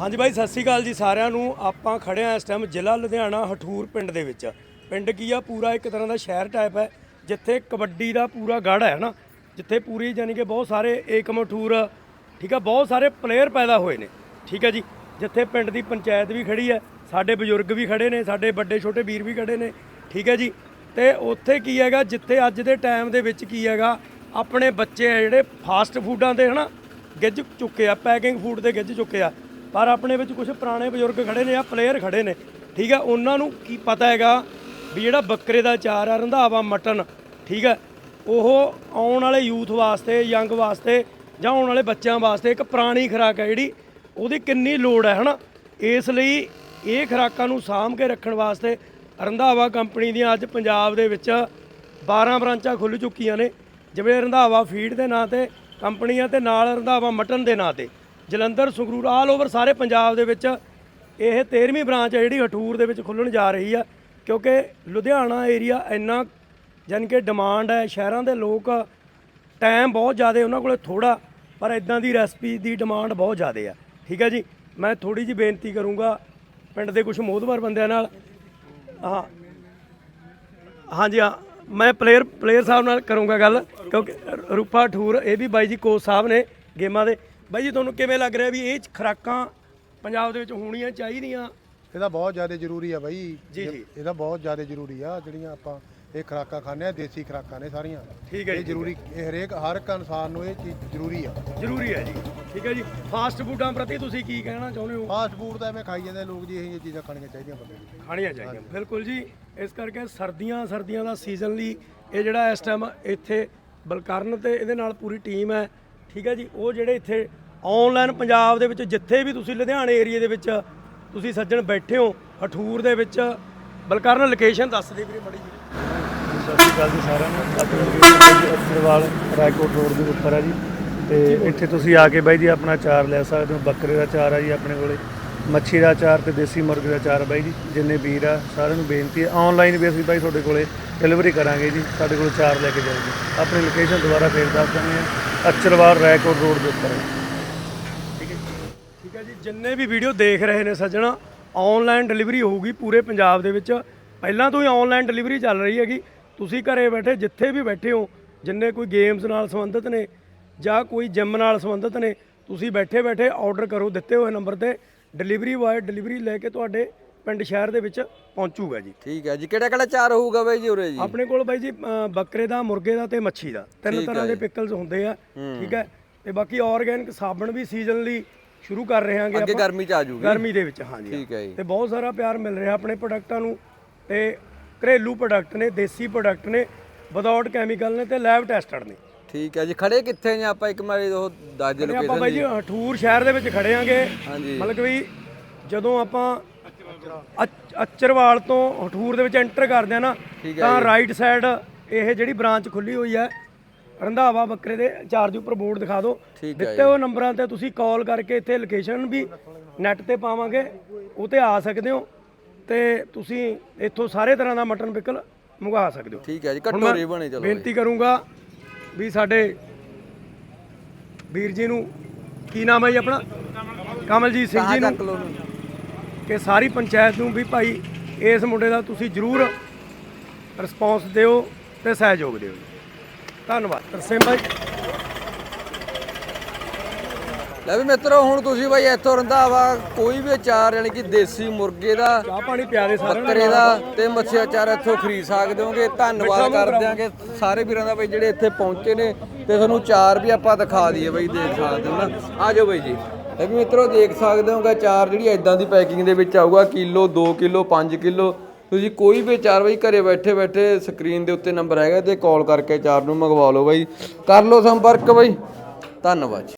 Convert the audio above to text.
ਹਾਂਜੀ ਬਾਈ, ਸਤਿ ਸ਼੍ਰੀ ਅਕਾਲ ਜੀ ਸਾਰਿਆਂ ਨੂੰ। ਆਪਾਂ ਖੜੇ ਆ ਇਸ ਟਾਈਮ ਜ਼ਿਲ੍ਹਾ ਲੁਧਿਆਣਾ, ਹਠੂਰ ਪਿੰਡ ਦੇ ਵਿੱਚ। ਪਿੰਡ ਕੀ ਆ? ਪੂਰਾ ਇੱਕ ਤਰ੍ਹਾਂ ਦਾ ਸ਼ਹਿਰ ਟਾਈਪ ਹੈ, ਜਿੱਥੇ ਕਬੱਡੀ ਦਾ ਪੂਰਾ ਗੜ ਹੈ ਨਾ। ਜਿੱਥੇ ਪੂਰੀ ਯਾਨੀ ਕਿ ਬਹੁਤ ਸਾਰੇ ਏਕਮ ਹਠੂਰ, ਠੀਕ ਆ, ਬਹੁਤ ਸਾਰੇ ਪਲੇਅਰ ਪੈਦਾ ਹੋਏ ਨੇ। ਠੀਕ ਹੈ ਜੀ, ਜਿੱਥੇ ਪਿੰਡ ਦੀ ਪੰਚਾਇਤ ਵੀ ਖੜੀ ਹੈ, ਸਾਡੇ ਬਜ਼ੁਰਗ ਵੀ ਖੜੇ ਨੇ, ਸਾਡੇ ਵੱਡੇ ਛੋਟੇ ਵੀਰ ਵੀ ਖੜੇ ਨੇ। ਠੀਕ ਹੈ ਜੀ, ਤੇ ਉੱਥੇ ਕੀ ਹੈਗਾ, ਜਿੱਥੇ ਅੱਜ ਦੇ ਟਾਈਮ ਦੇ ਵਿੱਚ ਕੀ ਹੈਗਾ, ਆਪਣੇ ਬੱਚੇ ਆ ਜਿਹੜੇ ਫਾਸਟ ਫੂਡਾਂ ਤੇ ਹਨਾ ਗਿੱਜ ਚੁੱਕੇ ਆ ਪੈਕਿੰਗ ਫੂਡ ਦੇ ਗਿੱਜ ਚੁੱਕੇ ਆ। ਪਰ ਆਪਣੇ ਵਿੱਚ ਕੁਝ ਪੁਰਾਣੇ ਬਜ਼ੁਰਗ ਖੜੇ ਨੇ ਆ ਪਲੇਅਰ ਖੜੇ ਨੇ, ਠੀਕ ਹੈ, ਉਹਨਾਂ ਨੂੰ ਕੀ ਪਤਾ ਹੈਗਾ ਵੀ ਜਿਹੜਾ ਬੱਕਰੇ ਦਾ ਚਾਰ ਆ, ਰੰਧਾਵਾ, ਮਟਨ, ਠੀਕ ਹੈ, ਉਹ ਆਉਣ ਵਾਲੇ ਯੂਥ ਵਾਸਤੇ ਯੰਗ ਵਾਸਤੇ ਜਾਂ ਆਉਣ ਵਾਲੇ ਬੱਚਿਆਂ ਵਾਸਤੇ ਇੱਕ ਪੁਰਾਣੀ ਖੁਰਾਕ ਹੈ ਜਿਹੜੀ, ਉਹਦੀ ਕਿੰਨੀ ਲੋੜ ਹੈ, ਹਨਾ? ਇਸ ਲਈ ਇਹ ਖੁਰਾਕਾਂ ਨੂੰ ਸਾਂਭ ਕੇ ਰੱਖਣ ਵਾਸਤੇ ਰੰਧਾਵਾ ਕੰਪਨੀ ਦੀਆਂ ਅੱਜ ਪੰਜਾਬ ਦੇ ਵਿੱਚ 12 ਬ੍ਰਾਂਚਾਂ ਖੁੱਲ ਚੁੱਕੀਆਂ ਨੇ, ਜਿਵੇਂ ਰੰਧਾਵਾ ਫੀਡ ਦੇ ਨਾਂ ਤੇ, ਕੰਪਨੀਆਂ ਤੇ ਨਾਲ ਰੰਧਾਵਾ ਮਟਨ ਦੇ ਨਾਂ ਤੇ। ਜਲੰਧਰ, ਸੰਗਰੂਰ ਆਲ ਓਵਰ ਸਾਰੇ ਪੰਜਾਬ ਦੇ ਵਿੱਚ ਇਹ 13ਵੀਂ ਬ੍ਰਾਂਚ ਹੈ ਜਿਹੜੀ ਹਠੂਰ ਦੇ ਵਿੱਚ ਖੁੱਲਣ ਜਾ ਰਹੀ ਆ, ਕਿਉਂਕਿ ਲੁਧਿਆਣਾ ਏਰੀਆ ਇੰਨਾ ਜਾਣੀ ਕਿ ਡਿਮਾਂਡ ਹੈ, ਸ਼ਹਿਰਾਂ ਦੇ ਲੋਕ ਟਾਈਮ ਬਹੁਤ ਜ਼ਿਆਦਾ ਉਹਨਾਂ ਕੋਲੇ ਥੋੜਾ ਪਰ ਇਦਾਂ ਦੀ ਰੈਸਪੀ ਦੀ ਡਿਮਾਂਡ ਬਹੁਤ ਜ਼ਿਆਦਾ ਆ। ਠੀਕ ਹੈ ਜੀ? ਮੈਂ ਥੋੜੀ ਜੀ ਬੇਨਤੀ ਕਰੂੰਗਾ ਪਿੰਡ ਦੇ ਕੁਝ ਮੋਹਦਵਾਰ ਬੰਦਿਆਂ ਨਾਲ। ਹਾਂ। ਹਾਂਜੀ, ਹਾਂ। ਮੈਂ ਪਲੇਅਰ ਪਲੇਅਰ ਸਾਹਿਬ ਨਾਲ ਕਰੂੰਗਾ ਗੱਲ, ਕਿਉਂਕਿ ਰੂਪਾ ਠੂਰ, ਇਹ ਵੀ ਬਾਈ ਜੀ ਕੋਚ ਸਾਹਿਬ ਨੇ ਗੇਮਾਂ ਦੇ। ਬਾਈ ਜੀ ਤੁਹਾਨੂੰ ਕਿਵੇਂ ਲੱਗ ਰਿਹਾ ਵੀ ਇਹ ਖਰਾਕਾਂ ਪੰਜਾਬ ਦੇ ਵਿੱਚ ਹੋਣੀਆਂ ਚਾਹੀਦੀਆਂ? ਇਹਦਾ ਬਹੁਤ ਜ਼ਿਆਦਾ ਜ਼ਰੂਰੀ ਆ ਬਾਈ। ਜੀ, ਜੀ। ਇਹਦਾ ਬਹੁਤ ਜ਼ਿਆਦਾ ਜ਼ਰੂਰੀ ਆ ਜਿਹੜੀਆਂ ਆਪਾਂ ਇਹ ਖੁਰਾਕਾਂ ਖਾਂਦੇ ਆ ਦੇਸੀ ਖੁਰਾਕਾਂ ਨੇ ਸਾਰੀਆਂ। ਠੀਕ ਹੈ ਇਹ ਜੀ ਜ਼ਰੂਰੀ ਇਹ ਹਰੇਕ ਹਰ ਇੱਕ ਇਨਸਾਨ ਨੂੰ ਇਹ ਚੀਜ਼ ਜ਼ਰੂਰੀ ਆ। ਜ਼ਰੂਰੀ ਹੈ ਜੀ। ਠੀਕ ਹੈ ਜੀ। ਫਾਸਟ ਫੂਡਾਂ ਪ੍ਰਤੀ ਤੁਸੀਂ ਕੀ ਕਹਿਣਾ ਚਾਹੁੰਦੇ ਹੋ? ਫਾਸਟ ਫੂਡ ਤਾਂ ਐਵੇਂ ਖਾਈ ਜਾਂਦੇ ਲੋਕ ਜੀ ਇਹ ਜਿਹੀਆਂ ਚੀਜ਼ਾਂ ਖਾਣੀਆਂ ਚਾਹੀਦੀਆਂ ਬੰਦੇ ਨੂੰ। ਖਾਣੀਆਂ ਚਾਹੀਦੀਆਂ। ਬਿਲਕੁਲ ਜੀ। ਇਸ ਕਰਕੇ ਸਰਦੀਆਂ ਸਰਦੀਆਂ ਦਾ ਸੀਜ਼ਨ ਲਈ ਇਹ ਜਿਹੜਾ ਇਸ ਟਾਈਮ ਇੱਥੇ ਬਲਕਰਨ ਤੇ ਇਹਦੇ ਨਾਲ ਪੂਰੀ ਟੀਮ ਹੈ। ਠੀਕ ਹੈ ਜੀ, ਉਹ ਜਿਹੜੇ ਇੱਥੇ ਆਨਲਾਈਨ ਪੰਜਾਬ ਦੇ ਵਿੱਚ ਜਿੱਥੇ ਵੀ ਤੁਸੀਂ ਲੁਧਿਆਣੇ ਏਰੀਆ ਦੇ ਵਿੱਚ ਤੁਸੀਂ ਸੱਜਣ ਬੈਠੇ ਹੋ, ਹਠੂਰ ਦੇ ਵਿੱਚ, ਬਲਕਰਨ ਲੋਕੇਸ਼ਨ ਦੱਸ ਦੇ ਵੀਰੇ ਮੜੀ ਜੀ ਸਤਿ ਸ਼੍ਰੀ ਅਕਾਲ ਜੀ ਸਾਰਿਆਂ ਨੂੰ। ਆਪਣੀ ਲੋਕੇਸ਼ਨ ਜੀ ਅਸਰਵਾਲ ਰਾਏਕੋਟ ਰੋਡ ਦੇ ਉੱਪਰ ਹੈ ਜੀ। ਤੇ ਇੱਥੇ ਤੁਸੀਂ ਆ ਕੇ ਬਾਈ ਜੀ ਆਪਣਾ ਚਾਰ ਲੈ ਸਕਦੇ ਹੋ। ਬੱਕਰੇ ਦਾ ਚਾਰ ਆ ਜੀ ਆਪਣੇ ਕੋਲੇ। ਮੱਛੀ ਦਾ ਚਾਰ ਤੇ ਦੇਸੀ ਮੁਰਗੇ ਦਾ ਚਾਰ ਬਾਈ ਜੀ, ਜਿੰਨੇ ਵੀਰ ਆ, ਸਾਰਿਆਂ ਨੂੰ ਬੇਨਤੀ ਹੈ। ਆਨਲਾਈਨ ਵੀ ਅਸੀਂ ਬਾਈ ਤੁਹਾਡੇ ਕੋਲੇ ਡਿਲੀਵਰੀ ਕਰਾਂਗੇ ਜੀ। ਸਾਡੇ ਕੋਲ ਚਾਰ ਲੈ ਕੇ ਜਾਓ ਜੀ। ਆਪਣੀ ਲੋਕੇਸ਼ਨ ਦੁਬਾਰਾ ਫੇਰ ਦੱਸ ਦਿੰਦੇ ਹਾਂ। ਅਚਰਵਾਲ ਰਾਏਕੋਟ ਰੋਡ ਦੇ ਉੱਪਰ ਹੈ। ਠੀਕ ਹੈ ਠੀਕ ਹੈ ਜੀ, ਜਿੰਨੇ ਵੀ ਵੀਡੀਓ ਦੇਖ ਰਹੇ ਨੇ ਸੱਜਣਾ ਆਨਲਾਈਨ ਡਿਲੀਵਰੀ ਹੋਊਗੀ ਪੂਰੇ ਪੰਜਾਬ ਦੇ ਵਿੱਚ। ਪਹਿਲਾਂ ਤੋਂ ਹੀ ਆਨਲਾਈਨ ਡਿਲੀਵਰੀ ਚੱਲ ਰਹੀ ਹੈਗੀ। ਤੁਸੀਂ ਘਰੇ ਬੈਠੇ, ਜਿੱਥੇ ਵੀ ਬੈਠੇ ਹੋ, ਜਿੰਨੇ ਕੋਈ ਗੇਮਸ ਨਾਲ ਸੰਬੰਧਿਤ ਨੇ ਜਾਂ ਕੋਈ ਜਿਮ ਨਾਲ ਸੰਬੰਧਿਤ ਨੇ, ਤੁਸੀਂ ਬੈਠੇ ਬੈਠੇ ਆਰਡਰ ਕਰੋ ਦਿੱਤੇ ਹੋਏ ਨੰਬਰ ਤੇ। ਡਿਲੀਵਰੀ ਬਾਏ ਡਿਲੀਵਰੀ ਲੈ ਕੇ ਤੁਹਾਡੇ ਪਿੰਡ ਸ਼ਹਿਰ ਦੇ ਵਿੱਚ ਪਹੁੰਚੂਗਾ ਜੀ। ਠੀਕ ਹੈ ਜੀ। ਕਿਹੜਾ ਕਿਹੜਾ ਚਾਰ ਹੋਊਗਾ ਬਾਈ ਜੀ ਉਰੇ ਜੀ? ਆਪਣੇ ਕੋਲ ਬਾਈ ਜੀ ਅ, ਬੱਕਰੇ ਦਾ ਮੁਰਗੇ ਦਾ ਤੇ ਮੱਛੀ ਦਾ। ਤਿੰਨ ਤਰ੍ਹਾਂ ਦੇ ਪਿਕਲਸ ਹੁੰਦੇ ਆ। ਠੀਕ ਹੈ। ਤੇ ਬਾਕੀ ਆਰਗੈਨਿਕ ਸਾਬਣ ਵੀ ਸੀਜ਼ਨ ਲਈ ਸ਼ੁਰੂ ਕਰ ਰਹੇ ਹਾਂਗੇ ਅੱਗੇ ਗਰਮੀ ਚ ਆ ਜੂਗੀ। ਗਰਮੀ ਦੇ ਵਿੱਚ ਹਾਂਜੀ ਠੀਕ ਹੈ ਜੀ। ਤੇ ਬਹੁਤ ਸਾਰਾ ਪਿਆਰ ਮਿਲ ਰਿਹਾ ਆਪਣੇ ਪ੍ਰੋਡਕਟਾਂ ਨੂੰ। ਤੇ ਘਰੇਲੂ ਪ੍ਰੋਡਕਟ ਨੇ ਦੇਸੀ ਪ੍ਰੋਡਕਟ ਨੇ ਵਿਦਆਊਟ ਕੈਮੀਕਲ ਨੇ ਤੇ ਲੈਬ ਟੈਸਟਡ ਨੇ। ਠੀਕ ਹੈ ਜੀ। ਖੜੇ ਕਿੱਥੇ ਨੇ ਆਪਾਂ? ਇੱਕ ਵਾਰੀ ਉਹ ਦੱਸ ਦੇ ਤੇ ਆਪਾਂ ਲੋਕੇਸ਼ਨ ਬਾਈ ਜੀ ਹਠੂਰ ਸ਼ਹਿਰ ਦੇ ਵਿੱਚ ਖੜੇ ਆਂਗੇ ਹਾਂਜੀ। ਮਤਲਬ ਕਿ ਵੀ ਜਦੋਂ ਆਪਾਂ ਅਚਰਵਾਲ ਤੋਂ ਹਠੂਰ ਦੇ ਵਿੱਚ ਐਂਟਰ ਕਰਦੇ ਆ ਨਾ ਤਾਂ ਰਾਈਟ ਸਾਈਡ ਇਹ ਜਿਹੜੀ ਬ੍ਰਾਂਚ ਖੁੱਲੀ ਹੋਈ ਹੈ ਰੰਧਾਵਾ ਬੱਕਰੇ ਦੇ ਚਾਰਜ ਉੱਪਰ ਬੋਰਡ ਦਿਖਾ ਦਿਓ। ਦਿੱਤੇ ਹੋਏ ਨੰਬਰਾਂ ਤੇ ਤੁਸੀਂ ਕਾਲ ਕਰਕੇ ਇੱਥੇ ਲੋਕੇਸ਼ਨ ਵੀ ਨੈਟ ਤੇ ਪਾਵਾਂਗੇ ਉਹ ਤੇ ਆ ਸਕਦੇ ਹੋ ਤੇ ਤੁਸੀਂ ਇੱਥੋਂ ਸਾਰੇ ਤਰ੍ਹਾਂ ਦਾ ਮਟਨ ਪਿਕਲ ਮੰਗਵਾ ਸਕਦੇ ਹੋ। ਠੀਕ ਹੈ ਜੀ ਮੈਂ ਰੀ ਬਣੇ ਚਲੋ ਬੇਨਤੀ ਕਰੂੰਗਾ ਵੀ ਸਾਡੇ ਵੀਰ ਜੀ ਨੂੰ ਕੀ ਨਾਮ ਹੈ ਜੀ ਆਪਣਾ? ਕਮਲਜੀਤ ਸਿੰਘ ਜੀ ਨੂੰ ਕਿ ਸਾਰੀ ਪੰਚਾਇਤ ਨੂੰ ਵੀ ਭਾਈ ਇਸ ਮੁੰਡੇ ਦਾ ਤੁਸੀਂ ਜ਼ਰੂਰ ਰਿਸਪੌਂਸ ਦਿਓ ਤੇ ਸਹਿਯੋਗ ਦਿਓ ਜੀ। ਧੰਨਵਾਦ। ਤਰਸੇਮ ਭਾਈ। ਲੈ ਵੀ ਮਿੱਤਰੋ ਹੁਣ ਤੁਸੀਂ ਬਾਈ ਇੱਥੋਂ ਰੰਧਾਵਾ ਕੋਈ ਵੀ ਅਚਾਰ ਯਾਨੀ ਕਿ ਦੇਸੀ ਮੁਰਗੇ ਦਾ ਚਾਹ ਪਾਣੀ ਪਿਆ ਦੇ ਸਾਰਿਆਂ ਬੱਕਰੇ ਦਾ ਤੇ ਮੱਛੀ ਅਚਾਰ ਇੱਥੋਂ ਖਰੀਦ ਸਕਦੇ ਹੋਗੇ। ਧੰਨਵਾਦ ਕਰ ਦਿਆਂਗੇ ਸਾਰੇ ਵੀਰਾਂ ਦਾ ਬਾਈ ਜਿਹੜੇ ਇੱਥੇ ਪਹੁੰਚੇ ਨੇ ਤੇ ਤੁਹਾਨੂੰ ਚਾਰ ਵੀ ਆਪਾਂ ਦਿਖਾ ਦਈਏ ਬਾਈ ਦੇਖ ਸਕਦੇ ਹੋ ਨਾ। ਆ ਜਾਓ ਬਾਈ ਜੀ। ਇਹ ਵੀ ਮਿੱਤਰੋ ਦੇਖ ਸਕਦੇ ਹੋਗਾ ਚਾਰ ਜਿਹੜੀ ਐਦਾਂ ਦੀ ਪੈਕਿੰਗ ਦੇ ਵਿੱਚ ਆਊਗਾ, ਕਿਲੋ 2 ਕਿਲੋ 5 ਕਿਲੋ। ਤੁਸੀਂ ਕੋਈ ਵੀ ਚਾਰ ਬਾਈ ਘਰੇ ਬੈਠੇ ਬੈਠੇ ਸਕਰੀਨ ਦੇ ਉੱਤੇ ਨੰਬਰ ਹੈਗਾ ਤੇ ਕਾਲ ਕਰਕੇ ਚਾਰ ਨੂੰ ਮੰਗਵਾ ਲਓ ਬਾਈ। ਕਰ ਲਓ ਸੰਪਰਕ ਬਾਈ। ਧੰਨਵਾਦ ਜੀ।